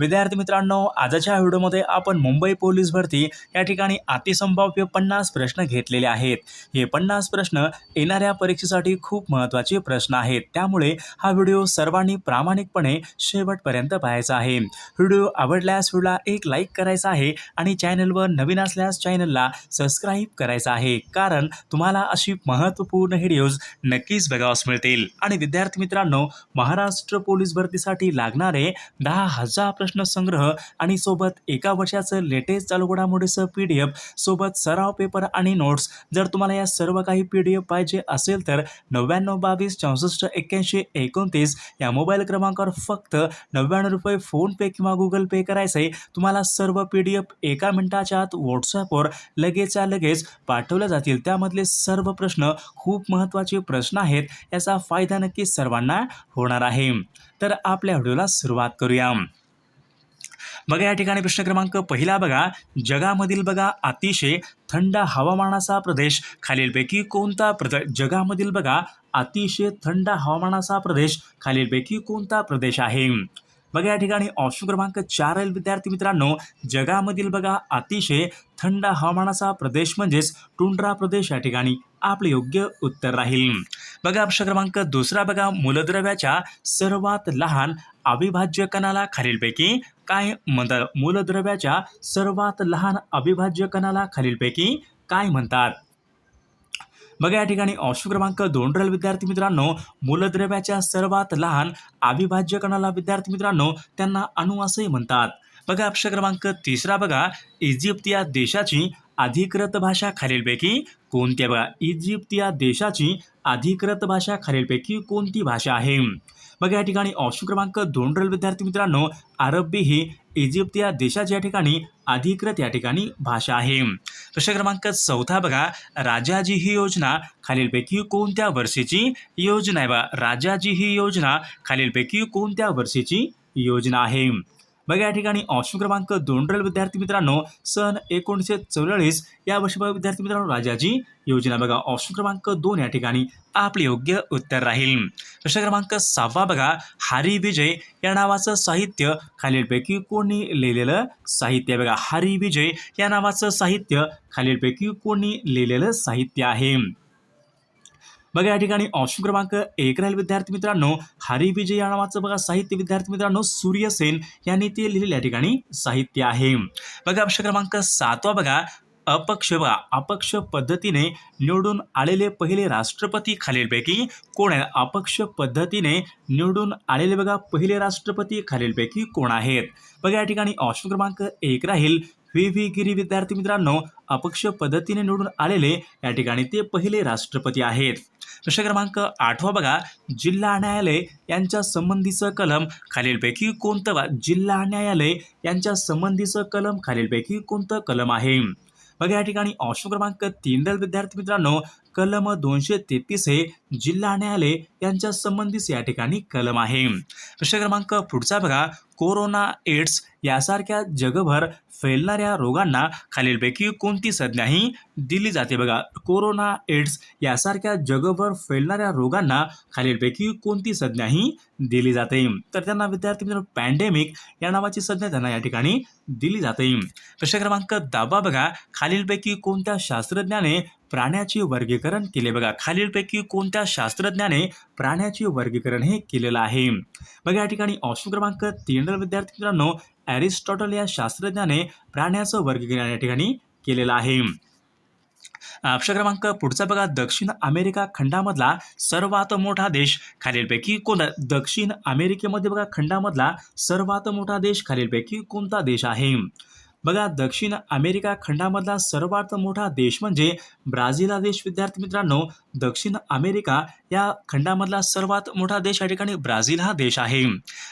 विद्यार्थी मित्रांनो आजच्या व्हिडिओमध्ये आपण मुंबई पोलीस भरती या ठिकाणी अतिसंभाव्य पन्नास प्रश्न घेतलेले आहेत. हे पन्नास प्रश्न येणाऱ्या परीक्षेसाठी खूप महत्त्वाचे प्रश्न आहेत. त्यामुळे हा व्हिडिओ सर्वांनी प्रामाणिकपणे शेवटपर्यंत पाहायचा आहे. व्हिडिओ आवडल्यास व्हिडिओला एक लाईक करायचा आहे आणि चॅनलवर नवीन असल्यास चॅनलला सबस्क्राईब करायचा आहे. कारण तुम्हाला अशी महत्त्वपूर्ण व्हिडिओज नक्कीच बघावास मिळतील. आणि विद्यार्थी मित्रांनो महाराष्ट्र पोलीस भरतीसाठी लागणारे दहा हजार प्रश्न संग्रह आणि सोबत एका वर्षाचं लेटेस्ट चालू घडामोडीचं पी डी एफ सोबत सराव पेपर आणि नोट्स जर तुम्हाला या सर्व काही पी डी एफ पाहिजे असेल तर नव्याण्णव बावीस चौसष्ट एक्क्याऐंशी एकोणतीस या मोबाईल क्रमांकावर फक्त नव्याण्णव रुपये फोनपे किंवा गुगल पे करायचं आहे तुम्हाला सर्व पी डी एफ एका मिनिटाच्या आत व्हॉट्सॲपवर लगेचच्या लगेच पाठवल्या जातील. त्यामधले सर्व प्रश्न खूप महत्त्वाचे प्रश्न आहेत याचा फायदा नक्की सर्वांना होणार आहे. तर आपल्या व्हिडिओला सुरुवात करूया. बघा या ठिकाणी प्रश्न क्रमांक पहिला बघा. जगामधील बघा अतिशय थंड हवामानाचा प्रदेश खालीलपैकी कोणता प्रदेश जगामधील बघा अतिशय थंड हवामानाचा प्रदेश खालीलपैकी कोणता प्रदेश आहे? बघा या ठिकाणी ऑप्शन क्रमांक चार आहे विद्यार्थी मित्रांनो जगामधील बघा अतिशय थंड हवामानाचा प्रदेश म्हणजेच टुंड्रा प्रदेश या ठिकाणी आपले योग्य उत्तर राहील. बघा प्रश्न क्रमांक दुसरा बघा मूलद्रव्याच्या सर्वात लहान अविभाज्य कणाला खालीलपैकी काय म्हणतात? मूलद्रव्याच्या सर्वात लहान अविभाज्य कणाला खालीलपैकी काय म्हणतात? बघा या ठिकाणी ऑप्शन क्रमांक दोन राहील विद्यार्थी मित्रांनो. मूलद्रव्याच्या सर्वात लहान अविभाज्य कणाला विद्यार्थी मित्रांनो त्यांना अणू असंही म्हणतात. बघा ऑप्शन क्रमांक तिसरा बघा. इजिप्त या देशाची अधिकृत भाषा खालीलपैकी कोणती बघा इजिप्त या देशाची अधिकृत भाषा खालीलपैकी कोणती भाषा आहे? बघा या ठिकाणी ऑप्शन क्रमांक दोन रेल विद्यार्थी मित्रांनो. अरबी ही इजिप्त या देशाची या ठिकाणी अधिकृत या ठिकाणी भाषा आहे. प्रश्न क्रमांक चौथा बघा. राजाजी ही योजना खालीलपैकी कोणत्या वर्षीची योजना आहे? बा राजाजी ही योजना खालीलपैकी कोणत्या वर्षीची योजना आहे? बघा या ठिकाणी ऑप्शन क्रमांक दोन रेल विद्यार्थी मित्रांनो सन एकोणीसशे चौवेचाळीस. या वर्षी विद्यार्थी मित्रांनो राजाजी योजना बघा ऑप्शन क्रमांक दोन या ठिकाणी आपले योग्य उत्तर राहील. प्रश्न क्रमांक सहावा बघा हरी विजय या नावाचं साहित्य. खालीलपैकी कोणी लिहिलेलं साहित्य बघा हरी विजय या नावाचं साहित्य. खालीलपैकी कोणी लिहिलेलं साहित्य आहे. बघा या ठिकाणी ऑप्शन क्रमांक एक राहील विद्यार्थी मित्रांनो. हरी विजय या नावाचं बघा साहित्य. विद्यार्थी मित्रांनो सूर्यसेन यांनी ते लिहिलेल्या ठिकाणी साहित्य आहे. बघा ऑप्शन क्रमांक सातवा बघा. अपक्ष व अपक्ष पद्धतीने निवडून आलेले पहिले राष्ट्रपती खालीलपैकी कोण आहे अपक्ष पद्धतीने निवडून आलेले बघा पहिले राष्ट्रपती खालीलपैकी कोण आहेत? बघा या ठिकाणी ऑप्शन क्रमांक एक राहील. व्ही व्ही गिरी विद्यार्थी मित्रांनो अपक्ष पद्धतीने निवडून आलेले या ठिकाणी ते पहिले राष्ट्रपती आहेत. प्रश्न क्रमांक आठवा बघा. जिल्हा न्यायालय यांच्या संबंधीचं कलम खालीलपैकी कोणतं? जिल्हा न्यायालय यांच्या संबंधीचं कलम खालीलपैकी कोणतं कलम आहे? बघा या ठिकाणी ऑप्शन क्रमांक तीन विद्यार्थी मित्रांनो कलम दोनशे तेहतीस हे जिल्हा न्यायालय यांच्या संबंधीच या ठिकाणी कलम आहे. प्रश्न क्रमांक पुढचा बघा. कोरोना एड्स यासारख्या जगभर फैलणाऱ्या रोगांना खालीलपैकी कोणती संज्ञाही दिली जाते बघा? कोरोना एड्स यासारख्या जगभर फैलणाऱ्या रोगांना खालीलपैकी कोणती संज्ञाही दिली जाते? तर त्यांना विद्यार्थी मित्रांनो पॅन्डेमिक या नावाची संज्ञा त्यांना या ठिकाणी दिली जाते. प्रश्न क्रमांक दहावा बघा. खालीलपैकी कोणत्या शास्त्रज्ञाने प्राण्याचे वर्गीकरण केले बघा? खालीलपैकी कोणत्या शास्त्रज्ञाने प्राण्याचे वर्गीकरण हे केलेलं आहे. बघा या ठिकाणी ऑप्शन क्रमांक तीन विद्यार्थी मित्रांनो ॲरिस्टॉटल या शास्त्रज्ञाने प्राण्याचं वर्गीकरण या ठिकाणी केलेलं आहे. ऑप्शन क्रमांक पुढचा बघा दक्षिण अमेरिका खंडामधला सर्वात मोठा देश खालीलपैकी कोणता? दक्षिण अमेरिकेमध्ये बघा खंडामधला सर्वात मोठा देश खालीलपैकी कोणता देश आहे? बघा दक्षिण अमेरिका खंडामधला सर्वात मोठा देश म्हणजे ब्राझील हा देश विद्यार्थी मित्रांनो दक्षिण अमेरिका या खंडामधला सर्वात मोठा देश या ठिकाणी ब्राझील हा देश आहे.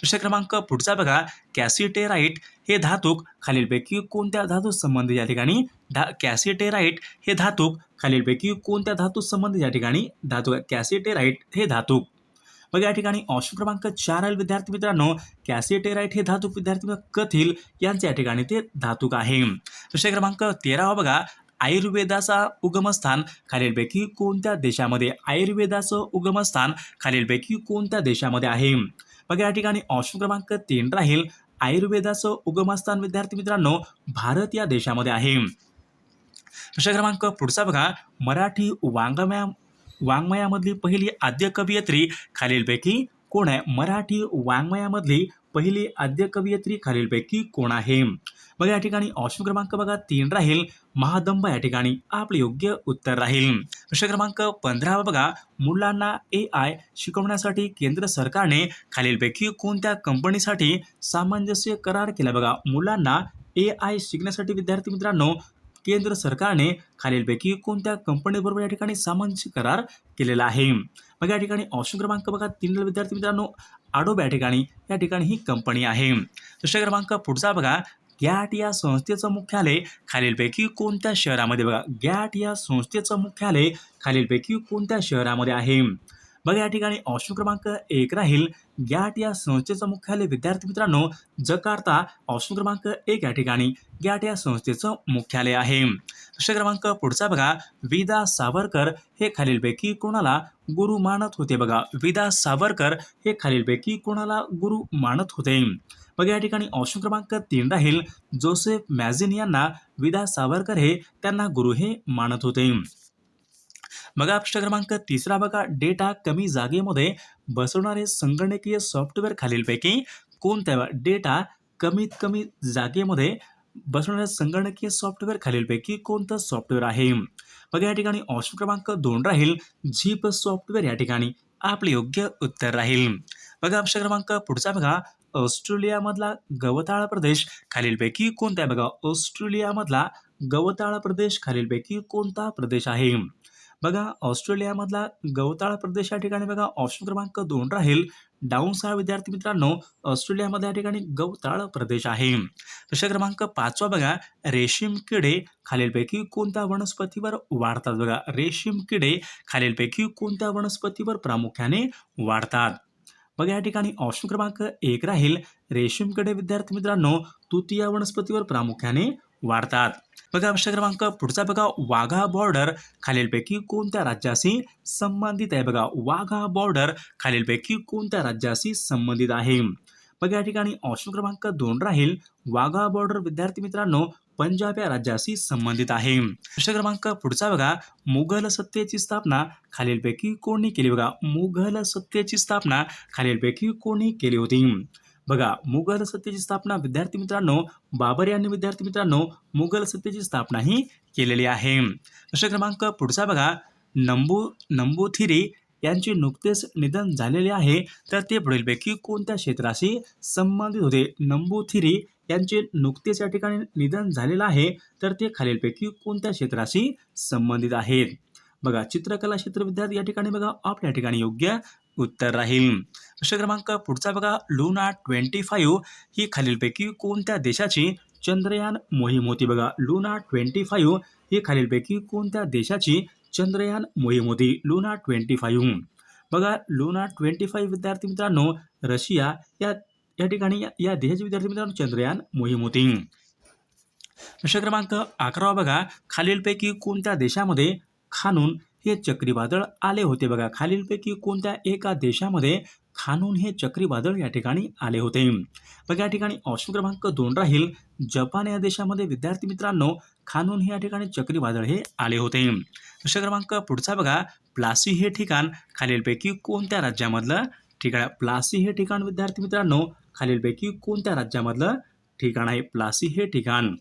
प्रश्न क्रमांक पुढचा बघा कॅसिटेराईट हे धातूक खालीलपैकी कोणत्या धातू संबंधित या ठिकाणी धा कॅसिटेराईट हे धातूक खालीलपैकी कोणत्या धातू संबंधित या ठिकाणी धातू कॅसिटेराईट हे धातूक. मग या ठिकाणी ऑप्शन क्रमांक चार आहे विद्यार्थी मित्रांनो. कॅसिटेराईट हे धातुक विद्यार्थी कथील यांचे या ठिकाणी ते धातुक आहे. प्रश्न क्रमांक तेरावा बघा. आयुर्वेदाचा उगमस्थान खालीलपैकी कोणत्या देशामध्ये? आयुर्वेदाचं उगमस्थान खालीलपैकी कोणत्या देशामध्ये आहे? बघा या ठिकाणी ऑप्शन क्रमांक तीन राहील. आयुर्वेदाचं उगमस्थान विद्यार्थी मित्रांनो भारत या देशामध्ये आहे. प्रश्न क्रमांक पुढचा बघा. मराठी वाङ्मया वाङ्मयामधली पहिली आद्य कवयित्री खालीलपैकी कोण आहे? मराठी वाङ्मयामधली पहिली आद्य कवयित्री खालीलपैकी कोण आहे? बघा या ठिकाणी ऑप्शन क्रमांक बघा तीन राहील. महादंबा या ठिकाणी आपले योग्य उत्तर राहील. प्रश्न क्रमांक पंधरावा बघा. मुलांना ए आय शिकवण्यासाठी केंद्र सरकारने खालीलपैकी कोणत्या कंपनीसाठी सामंजस्य करार केला? बघा मुलांना ए आय शिकण्यासाठी विद्यार्थी मित्रांनो केंद्र सरकारने खालीलपैकी कोणत्या कंपनीबरोबर या ठिकाणी सामंजस्य करार केलेला आहे? बघा या ठिकाणी ऑप्शन क्रमांक बघा तीन विद्यार्थी मित्रांनो आडोब या ठिकाणी या ठिकाणी ही कंपनी आहे. प्रश्न क्रमांक पुढचा बघा गॅट या संस्थेचं मुख्यालय खालीलपैकी कोणत्या शहरामध्ये बघा गॅट या संस्थेचं मुख्यालय खालीलपैकी कोणत्या शहरामध्ये आहे? बघा या ठिकाणी ऑप्शन क्रमांक एक राहील. गॅट या संस्थेचं मुख्यालय विद्यार्थी मित्रांनो जकार्ता ऑप्शन क्रमांक एक या ठिकाणी. गॅट या संस्थेचं मुख्यालय आहे. प्रश्न क्रमांक पुढचा बघा विदा सावरकर. हे खालीलपैकी कोणाला गुरु मानत होते बघा? विदा सावरकर हे खालीलपैकी कोणाला गुरु मानत होते? बघा या ठिकाणी ऑप्शन क्रमांक तीन राहील. जोसेफ मॅझिन यांना विदा सावरकर हे त्यांना गुरु हे मानत होते. बघा प्रश्न क्रमांक तिसरा बघा. डेटा कमी जागेमध्ये बसवणारे संगणकीय सॉफ्टवेअर खालीलपैकी कोणत्या डेटा कमीत कमी जागेमध्ये बसवणारे संगणकीय सॉफ्टवेअर खालीलपैकी कोणतं सॉफ्टवेअर आहे? बघा या ठिकाणी ऑप्शन क्रमांक दोन राहील. झीप सॉफ्टवेअर या ठिकाणी आपले योग्य उत्तर राहील. बघा ऑप्शन क्रमांक पुढचा बघा. ऑस्ट्रेलियामधला गवताळ प्रदेश खालीलपैकी कोणता आहे बघा? ऑस्ट्रेलियामधला गवताळ प्रदेश खालीलपैकी कोणता प्रदेश आहे? बघा ऑस्ट्रेलियामधला गवताळ प्रदेश या ठिकाणी बघा ऑप्शन क्रमांक दोन राहील. डाऊन सहा विद्यार्थी मित्रांनो ऑस्ट्रेलियामध्ये या ठिकाणी गवताळ प्रदेश आहे. प्रश्न क्रमांक पाचवा बघा रेशीम किडे खालीलपैकी कोणत्या वनस्पतीवर वाढतात? बघा रेशीम किडे खालीलपैकी कोणत्या वनस्पतीवर प्रामुख्याने वाढतात? बघा या ठिकाणी ऑप्शन क्रमांक एक राहील. रेशीम किडे विद्यार्थी मित्रांनो तृतीय वनस्पतीवर प्रामुख्याने वाढतात. बघा प्रश्न क्रमांक पुढचा बघा वाघा बॉर्डर खालीलपैकी कोणत्या राज्याशी संबंधित आहे? बघा वाघा बॉर्डर खालीलपैकी कोणत्या राज्याशी संबंधित आहे? बघा या ठिकाणी ऑप्शन क्रमांक दोन राहील. वाघा बॉर्डर विद्यार्थी मित्रांनो पंजाब या राज्याशी संबंधित आहे. प्रश्न क्रमांक पुढचा बघा मुघल सत्तेची स्थापना खालीलपैकी कोणी केली? बघा मुघल सत्तेची स्थापना खालीलपैकी कोणी केली होती? बघा मुघल सत्तेची स्थापना विद्यार्थी मित्रांनो बाबर यांनी विद्यार्थी मित्रांनो मुघल सत्तेची स्थापना ही केलेली आहे. प्रश्न क्रमांक पुढचा बघा. नंबू नंबूथिरी यांचे नुकतेच निधन झालेले आहे. तर ते पुढीलपैकी कोणत्या क्षेत्राशी संबंधित होते? नंबूथिरी यांचे नुकतेच या ठिकाणी निधन झालेलं आहे. तर ते खालीलपैकी कोणत्या क्षेत्राशी संबंधित आहेत? बघा चित्रकला क्षेत्र विद्यार्थी या ठिकाणी बघा. आप या ठिकाणी योग्य उत्तर राहील. प्रश्न क्रमांक पुढचा बघा. लुना ट्वेंटी फाईव्ह ही खालीलपैकी कोणत्या देशाची चंद्रयान मोहीम होती बघा. लुना ट्वेंटी फाईव्ह ही खालीलपैकी कोणत्या देशाची चंद्रयान मोहीम होती? Luna twenty five. बघा लुना ट्वेंटी फाईव्ह विद्यार्थी मित्रांनो रशिया या या ठिकाणी या- देशाचे विद्यार्थी मित्रांनो चंद्रयान मोहीम होती. प्रश्न क्रमांक अकरावा बघा. खालीलपैकी कोणत्या देशामध्ये खानून हे चक्रीवादळ आले होते बघा. खालीलपैकी कोणत्या एका देशामध्ये खानून हे चक्रीवादळ या ठिकाणी आले होते? बघा या ठिकाणी ऑप्शन क्रमांक दोन राहील. जपान या देशामध्ये विद्यार्थी मित्रांनो खानून हे या ठिकाणी चक्रीवादळ हे आले होते. प्रश्न क्रमांक पुढचा बघा. प्लासी हे ठिकाण खालीलपैकी कोणत्या राज्यामधलं ठिकाण प्लासी हे ठिकाण विद्यार्थी मित्रांनो खालीलपैकी कोणत्या राज्यामधलं ठिकाण आहे? प्लासी हे ठिकाण.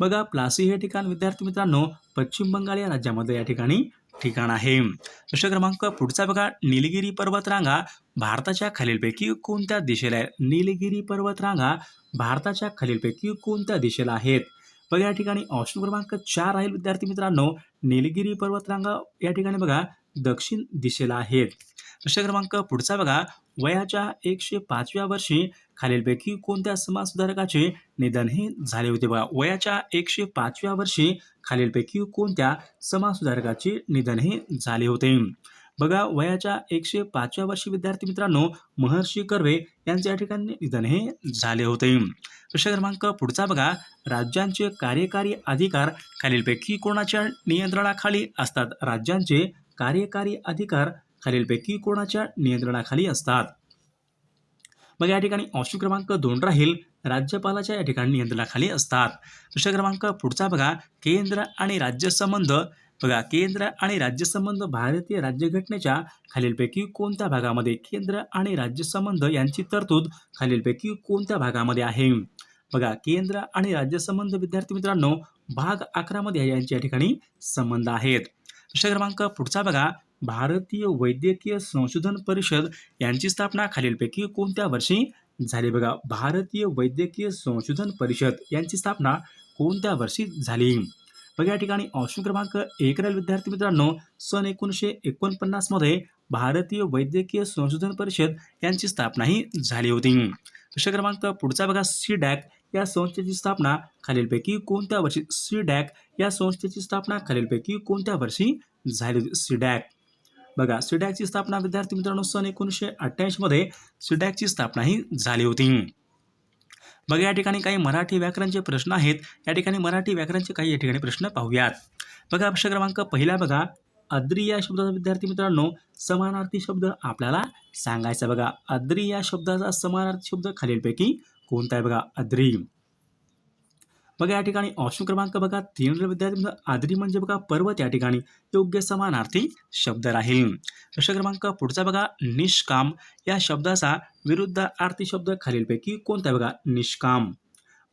बघा प्लासी हे ठिकाण विद्यार्थी मित्रांनो पश्चिम बंगाल या राज्यामध्ये या ठिकाणी ठिकाण आहे. प्रश्न क्रमांक पुढचा बघा निलगिरी पर्वतरांगा भारताच्या खालीलपैकी कोणत्या दिशेला आहे? निलगिरी पर्वतरांगा भारताच्या खालीलपैकी कोणत्या दिशेला आहेत? बघा या ठिकाणी ऑप्शन क्रमांक चार राहील विद्यार्थी मित्रांनो. निलगिरी पर्वतरांगा या ठिकाणी बघा दक्षिण दिशेला आहेत. प्रश्न क्रमांक पुढचा बघा. वयाच्या एकशे पाचव्या वर्षी खालीलपैकी कोणत्या समाजसुधारकाचे निधनही झाले होते बघा. वयाच्या एकशे पाचव्या वर्षी खालीलपैकी कोणत्या समाजसुधारकाचे निधन हे झाले होते? बघा वयाच्या एकशे पाचव्या वर्षी विद्यार्थी मित्रांनो महर्षी कर्वे यांचे या ठिकाणी निधन हे झाले होते. प्रश्न क्रमांक पुढचा बघा. राज्यांचे कार्यकारी अधिकार खालीलपैकी कोणाच्या नियंत्रणाखाली असतात? राज्यांचे कार्यकारी अधिकार खालीलपैकी कोणाच्या नियंत्रणाखाली असतात? मग या ठिकाणी ऑप्शन क्रमांक दोन राहील. राज्यपालाच्या या ठिकाणी नियंत्रणाखाली असतात. प्रश्न क्रमांक पुढचा बघा. केंद्र आणि राज्य संबंध. बघा केंद्र आणि राज्य संबंध भारतीय राज्यघटनेच्या खालीलपैकी कोणत्या भागामध्ये? केंद्र आणि राज्य संबंध यांची तरतूद खालीलपैकी कोणत्या भागामध्ये आहे? बघा केंद्र आणि राज्य संबंध विद्यार्थी मित्रांनो भाग अकरामध्ये यांच्या या ठिकाणी संबंध आहेत. प्रश्न क्रमांक पुढचा बघा. भारतीय वैद्यकीय संशोधन परिषद यांची स्थापना खालीलपैकी कोणत्या वर्षी झाली? बघा भारतीय वैद्यकीय संशोधन परिषद यांची स्थापना कोणत्या वर्षी झाली? बघा या ठिकाणी ऑप्शन क्रमांक एक राहील. विद्यार्थी मित्रांनो सन एकोणीसशे एकोणपन्नासमध्ये भारतीय वैद्यकीय संशोधन परिषद यांची स्थापनाही झाली होती. प्रश्न क्रमांक पुढचा बघा सी डॅक या संस्थेची स्थापना खालीलपैकी कोणत्या वर्षी? सी डॅक या संस्थेची स्थापना खालीलपैकी कोणत्या वर्षी झाली होती? C DAC. बघा सिडॅकची स्थापना विद्यार्थी मित्रांनो सन एकोणीसशे अठ्ठ्याऐंशीमध्ये सिडॅकची स्थापना ही झाली होती. बघा या ठिकाणी काही मराठी व्याकरणचे प्रश्न आहेत. या ठिकाणी मराठी व्याकरणचे काही या ठिकाणी प्रश्न पाहूयात. बघा प्रश्न क्रमांक पहिला बघा. अद्री या शब्दाचा विद्यार्थी मित्रांनो समानार्थी शब्द आपल्याला सांगायचा बघा अद्री या शब्दाचा समानार्थी शब्द खालीलपैकी कोणता आहे? बघा अद्री बघा या ठिकाणी ऑप्शन क्रमांक बघा तीन विद्यार्थी आदरी म्हणजे बघा पर्वत या ठिकाणी योग्य समानार्थी शब्द राहील. प्रश्न क्रमांक पुढचा बघा निष्काम. या शब्दाचा विरुद्ध आर्थी शब्द खालीलपैकी कोणता बघा निष्काम.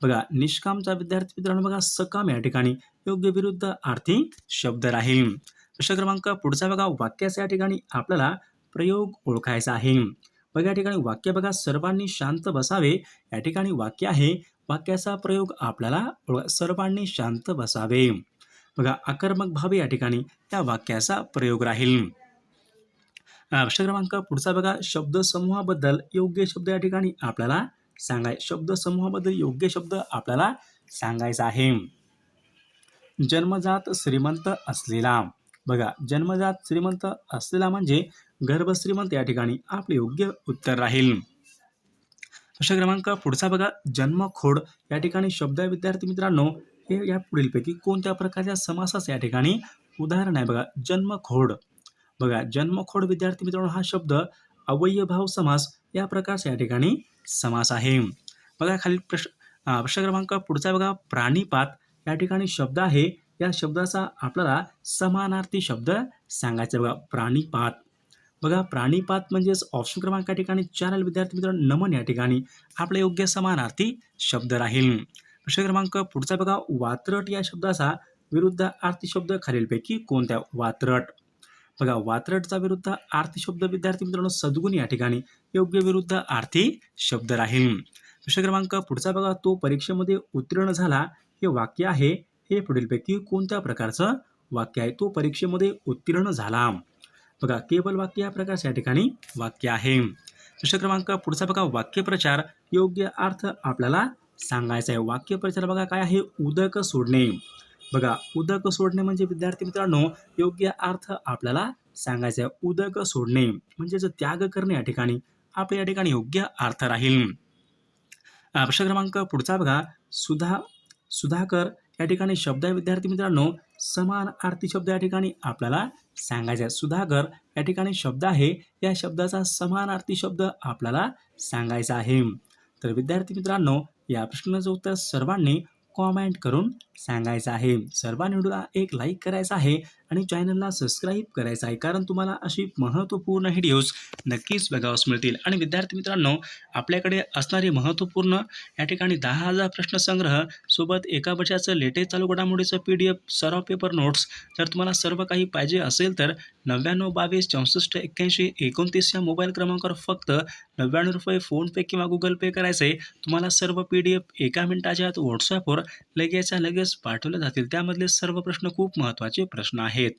बघा निष्कामचा विद्यार्थी मित्रांनो बघा सकाम या ठिकाणी योग्य विरुद्ध आर्थी शब्द राहील. प्रश्न क्रमांक पुढचा बघा वाक्याचा या ठिकाणी आपल्याला प्रयोग ओळखायचा आहे. बघा या ठिकाणी वाक्य बघा सर्वांनी शांत बसावे. या ठिकाणी वाक्य आहे वाक्याचा प्रयोग आपल्याला सर्वांनी शांत बसावे. बघा आक्रमक भाव या ठिकाणी त्या वाक्याचा प्रयोग राहील. अं, प्रश्न क्रमांक पुढचा बघा. शब्दसमूहाबद्दल योग्य शब्द या ठिकाणी आपल्याला सांगाय शब्दसमूहाबद्दल योग्य शब्द आपल्याला सांगायचा आहे. जन्मजात श्रीमंत असलेला. बघा जन्मजात श्रीमंत असलेला म्हणजे गर्भश्रीमंत या ठिकाणी आपले योग्य उत्तर राहील. प्रश्न क्रमांक पुढचा बघा. जन्मखोड या ठिकाणी शब्द आहे विद्यार्थी मित्रांनो. हे या पुढीलपैकी कोणत्या प्रकारच्या समासाचं या ठिकाणी उदाहरण आहे बघा. जन्मखोड. बघा जन्मखोड विद्यार्थी मित्रांनो हा शब्द अवयभाव समास या प्रकारचा या ठिकाणी समास आहे. बघा खालील प्रश्न प्रश्न क्रमांक पुढचा बघा. प्राणीपात या ठिकाणी शब्द आहे. या शब्दाचा आपल्याला समानार्थी शब्द सांगायचा आहे बघा. प्राणीपात. बघा प्राणीपात म्हणजेच ऑप्शन क्रमांक या ठिकाणी चॅनल विद्यार्थी मित्रांनो नमन या ठिकाणी. आपला योग्य समानार्थी शब्द राहील. प्रश्न क्रमांक पुढचा बघा. वात्रट या शब्दाचा विरुद्ध आर्थिक शब्द खालीलपैकी कोणत्या? वात्रट. बघा वात्रटचा विरुद्ध आर्थी शब्द विद्यार्थी मित्रांनो सद्गुण या ठिकाणी योग्य विरुद्ध आर्थिक शब्द राहील. प्रश्न क्रमांक पुढचा बघा. तो परीक्षेमध्ये उत्तीर्ण झाला. हे वाक्य आहे. हे पुढीलपैकी कोणत्या प्रकारचं वाक्य आहे? तो परीक्षेमध्ये उत्तीर्ण झाला. बघा केवल वाक्य या प्रकारच्या या ठिकाणी वाक्य आहे. प्रश्न क्रमांक पुढचा बघा वाक्यप्रचार योग्य अर्थ आपल्याला सांगायचा आहे. वाक्यप्रचार बघा काय आहे? उदक सोडणे. बघा उदक सोडणे म्हणजे विद्यार्थी मित्रांनो योग्य अर्थ आपल्याला सांगायचा आहे. उदक सोडणे म्हणजेच त्याग करणे या ठिकाणी. आपल्या या ठिकाणी योग्य अर्थ राहील. प्रश्न क्रमांक पुढचा बघा सुधा सुधाकर या ठिकाणी शब्द आहे विद्यार्थी मित्रांनो. समान आर्थी शब्द या ठिकाणी आपल्याला सांगायचा आहे. सुधाकर या ठिकाणी शब्द आहे. या शब्दाचा समान आर्थिक शब्द आपल्याला सांगायचा आहे. तर विद्यार्थी मित्रांनो या प्रश्नाचं उत्तर सर्वांनी कॉमेंट करून सांगायचं आहे. सर्वांनी एक लाईक करायचा आहे आणि चॅनलला सबस्क्राईब करायचं आहे. कारण तुम्हाला अशी महत्त्वपूर्ण व्हिडिओज नक्कीच बघावस मिळतील. आणि विद्यार्थी मित्रांनो आपल्याकडे असणारी महत्त्वपूर्ण या ठिकाणी दहा हजार प्रश्नसंग्रह सोबत एका वर्षाचं लेटेस्ट चालू घडामोडीचं पी डी एफ सराव पेपर नोट्स जर तुम्हाला सर्व काही पाहिजे असेल तर नव्याण्णव बावीस चौसष्ट एक्क्याऐंशी एकोणतीस या मोबाईल क्रमांकावर फक्त नव्याण्णव रुपये फोनपे किंवा गुगल पे करायचे तुम्हाला सर्व पी डी एफ एका मिनिटाच्या आत व्हॉट्सॲपवर लगेचच्या लगेच पाठवले जातील. त्यामधले सर्व प्रश्न खूप महत्त्वाचे प्रश्न आहेत.